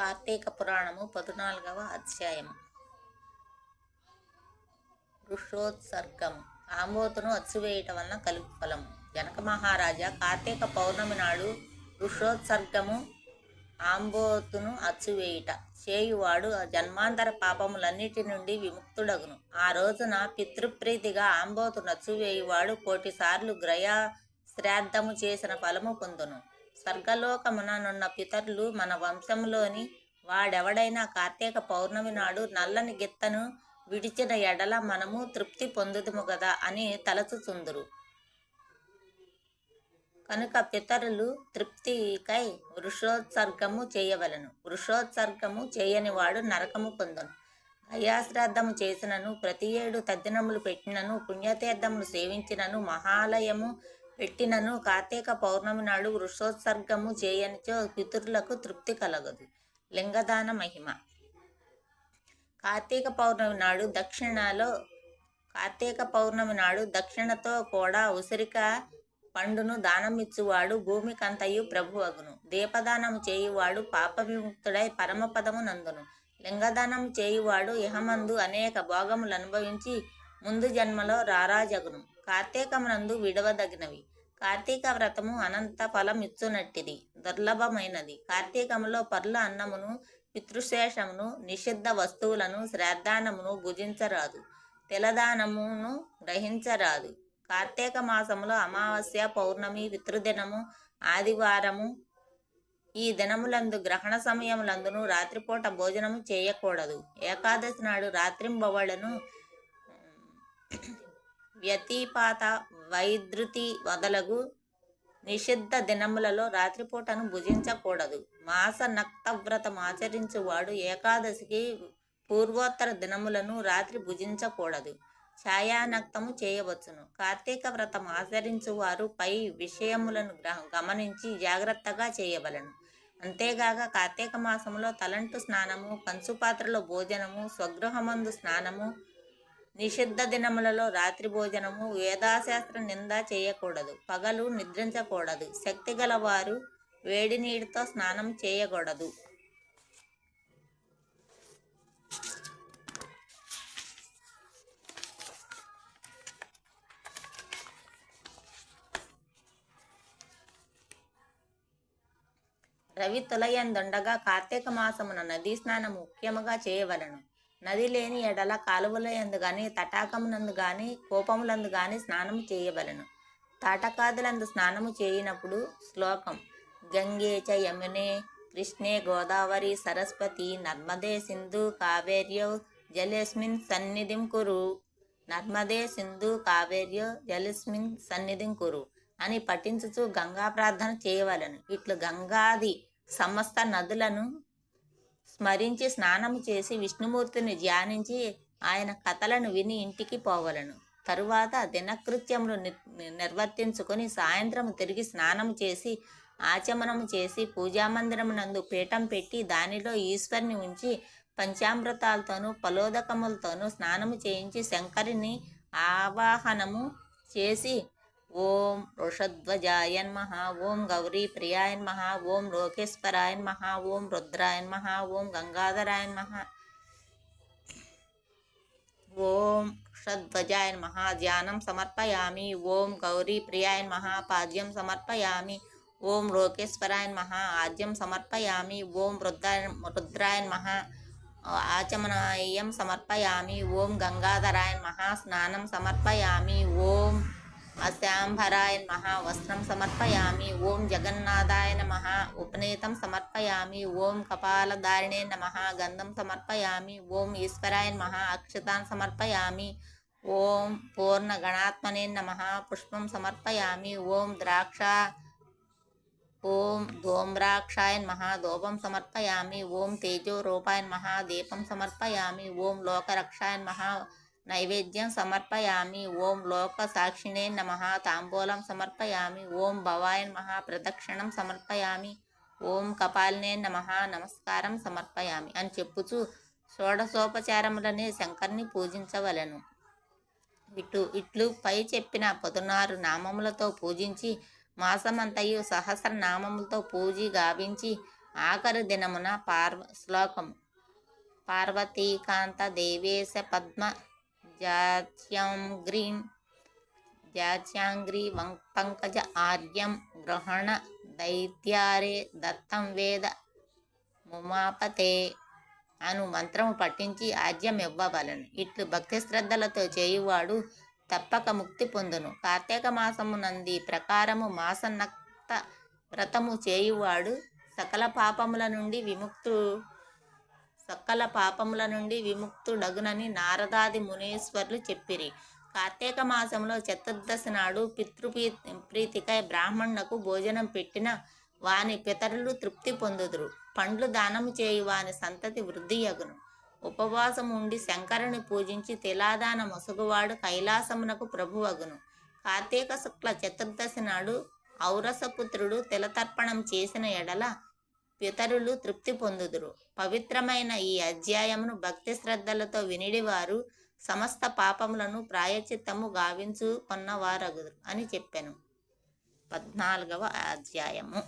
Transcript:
కార్తీక పురాణము పద్నాలుగవ అధ్యాయము. ఋషోత్సర్గము ఆంబోతును అచ్చువేయటం వలన కలుగు ఫలం జనక మహారాజా కార్తీక పౌర్ణమి నాడు ఋషోత్సర్గము ఆంబోతును అచ్చువేయుట. చేయువాడు జన్మాంతర పాపములన్నిటి నుండి విముక్తుడగును. ఆ రోజున పితృప్రీతిగా ఆంబోతును అచ్చువేయువాడు కోటిసార్లు గ్రయ శ్రాద్ధము చేసిన ఫలము పొందును. స్వర్గలోకమున నున్న పితరులు మన వంశంలోని వాడెవడైనా కార్తీక పౌర్ణమి నాడు నల్లని గిత్తను విడిచిన ఎడల మనము తృప్తి పొందుదుము కదా అని తలచుచుందురు. కనుక పితరులు తృప్తికై వృషోత్సర్గము చేయవలను. వృషోత్సర్గము చేయని వాడు నరకము పొందను. గయాశ్రాద్ధము చేసినను ప్రతి ఏడు తద్దినములు పెట్టినను పుణ్యతీర్థములు సేవించినను మహాలయము పెట్టినను కార్తీక పౌర్ణమి నాడు వృషోత్సర్గము చేయనిచో పితరులకు తృప్తి కలగదు. లింగదాన మహిమ. కార్తీక పౌర్ణమి నాడు దక్షిణలో కార్తీక పౌర్ణమి నాడు దక్షిణతో కూడా ఉసిరిక పండును దానమిచ్చువాడు భూమికంతయు ప్రభువగును. దీపదానం చేయువాడు పాప విముక్తుడై పరమపదము నందును. లింగదానం చేయువాడు ఇహమందు అనేక భోగములు అనుభవించి ముందు జన్మలో రారాజగును. కార్తీకమునందు విడవదగినవి. కార్తీక వ్రతము అనంత ఫలం ఇచ్చునట్టిది దుర్లభమైనది. కార్తీకములో పర్ల అన్నమును పితృశేషమును నిషిద్ధ వస్తువులను శ్రాద్ధానమును భుజించరాదు. తెలదానమును గ్రహించరాదు. కార్తీక మాసములో అమావాస్య పౌర్ణమి పితృదినము ఆదివారము ఈ దినములందు గ్రహణ సమయములందును రాత్రిపూట భోజనము చేయకూడదు. ఏకాదశి నాడు రాత్రింబవళ్ళను వ్యతిపాత వైద్యుతి వదలగు నిషిద్ధ దినములలో రాత్రిపూటను భుజించకూడదు. మాస నక్తవ్రతం ఆచరించువాడు ఏకాదశికి పూర్వోత్తర దినములను రాత్రి భుజించకూడదు. ఛాయానక్తము చేయవచ్చును. కార్తీక వ్రతం ఆచరించువారు పై విషయములను గమనించి జాగ్రత్తగా చేయవలను. అంతేగాక కార్తీక మాసంలో తలంటు స్నానము కంచుపాత్రలో భోజనము స్వగృహమందు స్నానము నిషిద్ధ దినములలో రాత్రి భోజనము వేదాశాస్త్ర నింద చేయకూడదు. పగలు నిద్రించకూడదు. శక్తి గలవారు వేడి నీటితో స్నానం చేయకూడదు. రవి తులయందుండగా కార్తీక మాసమున నదీ స్నానం ముఖ్యముగా చేయవలను. నది లేని ఎడల కాలువల ఎందు గాని తటాకమునందు గాని కోపములందు గాని స్నానం చేయవలను. తాటకాదులందు స్నానము చేయనప్పుడు శ్లోకం గంగే చ యమునే కృష్ణే గోదావరి సరస్వతి నర్మదే సింధు కావేర్యౌ జలేస్మిన్ సన్నిధిం కురు. నర్మదే సింధు కావేర్యో జలస్మిన్ సన్నిధిం కురు అని పఠించుచు గంగా ప్రార్థన చేయవలను. ఇట్లు గంగాది సమస్త నదులను స్మరించి స్నానం చేసి విష్ణుమూర్తిని ధ్యానించి ఆయన కథలను విని ఇంటికి పోవలను. తరువాత దినకృత్యములు నిర్వర్తించుకొని సాయంత్రం తిరిగి స్నానం చేసి ఆచమనం చేసి పూజామందిరమునందు పీఠం పెట్టి దానిలో ఈశ్వరుని ఉంచి పంచామృతాలతోనూ పలోదకములతోనూ స్నానము చేయించి శంకరిని ఆవాహనము చేసి ఓం వృషధ్వజాయ నమః ఓం గౌరీ ప్రియాయ నమః ఓం లోకేశ్వరాయ నమః ఓం రుద్రాయ నమః ఓం గంగాధరాయ నమః ఓం వృషధ్వజాయ నమః ధ్యానం సమర్పయామి ఓం గౌరీ ప్రియాయ నమః పాద్యం సమర్పయామి ఓం లోకేశ్వరాయ నమః ఆద్యం సమర్పయామి ఓం రుద్రాయ రుద్రాయ నమః ఆచమనాయం సమర్పయామి ఓం గంగాధరాయ నమః స్నానం సమర్పయామి ఓం అశాంభరాయ నమః వస్త్రం సమర్పయామి ఓం జగన్నాథాయ నమః ఉపనీతం సమర్పయామి ఓం కపాలధారిణే నమః గంధం సమర్పయామి ఓం ఈశ్వరాయ నమః అక్షతాన్ సమర్పయామి ఓం పూర్ణ గణాత్మనే నమః పుష్పం సమర్పయామి ఓం ద్రాక్ష ఓం ధూమ్రాక్షాయ నమః ధూపం సమర్పయామి ఓం తేజో రూపాయ నమః దీపం సమర్పయామి ఓం లోకరక్షాయ నమః నైవేద్యం సమర్పయామి. ఓం లోక సాక్షిణే నమ. తాంబూలం సమర్పయామి. ఓం భవాయ నమ. ప్రదక్షిణం సమర్పయామి. ఓం కపాలినే నమ. నమస్కారం సమర్పయామి అని చెప్పుచు షోడశోపచారములనే శంకర్ని పూజించవలెను. ఇటు ఇట్లు పై చెప్పిన పదునారు నామములతో పూజించి మాసమంతయు సహస్ర నామములతో పూజి గావించి ఆఖరి దినమున పార్వ శ్లోకం పార్వతీకాంత దేవేశ పద్మ జాత్యాంగ్రీం జాత్యాంగ్రీ వం పంకజ ఆర్యం గ్రహణ దైత్యారే దత్తం వేద ముమాపతే అను మంత్రము పట్టించి ఆజ్యం ఇవ్వవలను. ఇట్లు భక్తి శ్రద్ధలతో చేయువాడు తప్పక ముక్తి పొందును. కార్తీక మాసము నంది ప్రకారము మాసనక్త వ్రతము చేయువాడు సకల పాపముల నుండి విముక్తు సకల పాపముల నుండి విముక్తుడగునని నారదాది మునీశ్వర్లు చెప్పిరి. కార్తీక మాసంలో చతుర్దశి నాడు పితృపీ ప్రీతికై బ్రాహ్మణునకు భోజనం పెట్టిన వాని పితరులు తృప్తి పొందుదురు. పండ్లు దానం చేయు వాని సంతతి వృద్ధి యగును. ఉపవాసం ఉండి శంకరుని పూజించి తిలాదాన మొసగువాడు కైలాసమునకు ప్రభువగును. కార్తీక శుక్ల చతుర్దశి నాడు ఔరసపుత్రుడు తిలతర్పణం చేసిన ఎడల పితరులు తృప్తి పొందుదురు. పవిత్రమైన ఈ అధ్యాయమును భక్తి శ్రద్ధలతో వినిడివారు సమస్త పాపములను ప్రాయచిత్తము గావించుకున్న కొన్నవారగుదురు అని చెప్పాను. పద్నాలుగవ అధ్యాయము.